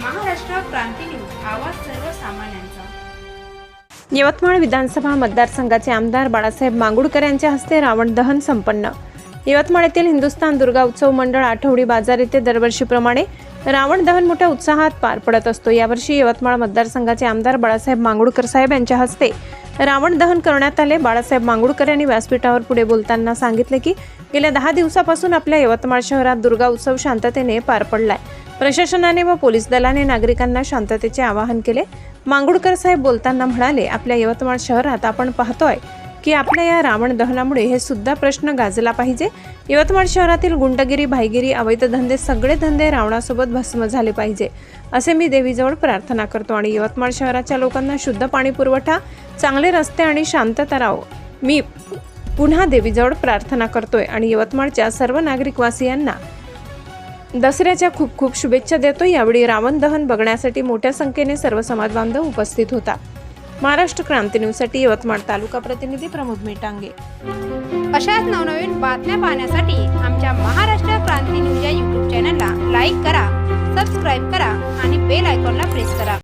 क्रांती news आवाज सर्वसामान्यांचा. यवतमाळ विधानसभा मतदारसंघाचे आमदार बाळासाहेब मांगुडकर यांच्या हस्ते रावण दहन संपन्न. यवतमाळ येथील हिंदुस्थान दुर्गा उत्सव मंडळ आठवडी बाजार येथे दरवर्षीप्रमाणे रावण दहन मोठ्या उत्साहात पार पडत असतो. यावर्षी यवतमाळ मतदारसंघाचे आमदार बाळासाहेब मांगुडकर साहेब यांच्या हस्ते रावण दहन करण्यात आले. बाळासाहेब मांगुडकर यांनी व्यासपीठावर पुढे बोलताना सांगितले की गेल्या दहा दिवसापासून आपल्या यवतमाळ शहरात दुर्गा उत्सव शांततेने पार पडलाय. प्रशासनाने व पोलीस दलाने नागरिकांना शांततेचे आवाहन केले. मांगुडकर साहेब बोलताना म्हणाले आपल्या यवतमाळ शहरात आपण पाहतोय की आपल्या या रावण दहनामुळे हे सुद्धा प्रश्न गाजला पाहिजे. यवतमाळ शहरातील गुंडगिरी भाईगिरी अवैध धंदे सगळे धंदे रावणासोबत भस्म झाले पाहिजे असे मी देवीजवळ प्रार्थना करतो आणि यवतमाळ शहराच्या लोकांना शुद्ध पाणी पुरवठा चांगले रस्ते आणि शांतता राहो मी पुन्हा देवीजवळ प्रार्थना करतोय आणि यवतमाळच्या सर्व नागरिकवासियांना दसऱ्याच्या खूप खूप शुभेच्छा देतो. यावेळी रावण दहन बघण्यासाठी मोठ्या संख्येने सर्व समाज बांधव उपस्थित होता. महाराष्ट्र क्रांती न्यूजसाठी यवतमाळ तालुका प्रतिनिधी प्रमोद मेटांगे. अशाच नवनवीन बातम्या पाहण्यासाठी आमच्या महाराष्ट्र क्रांती न्यूज या यूट्यूब चॅनलला लाईक करा सबस्क्राईब करा आणि बेल आयकॉनला प्रेस करा.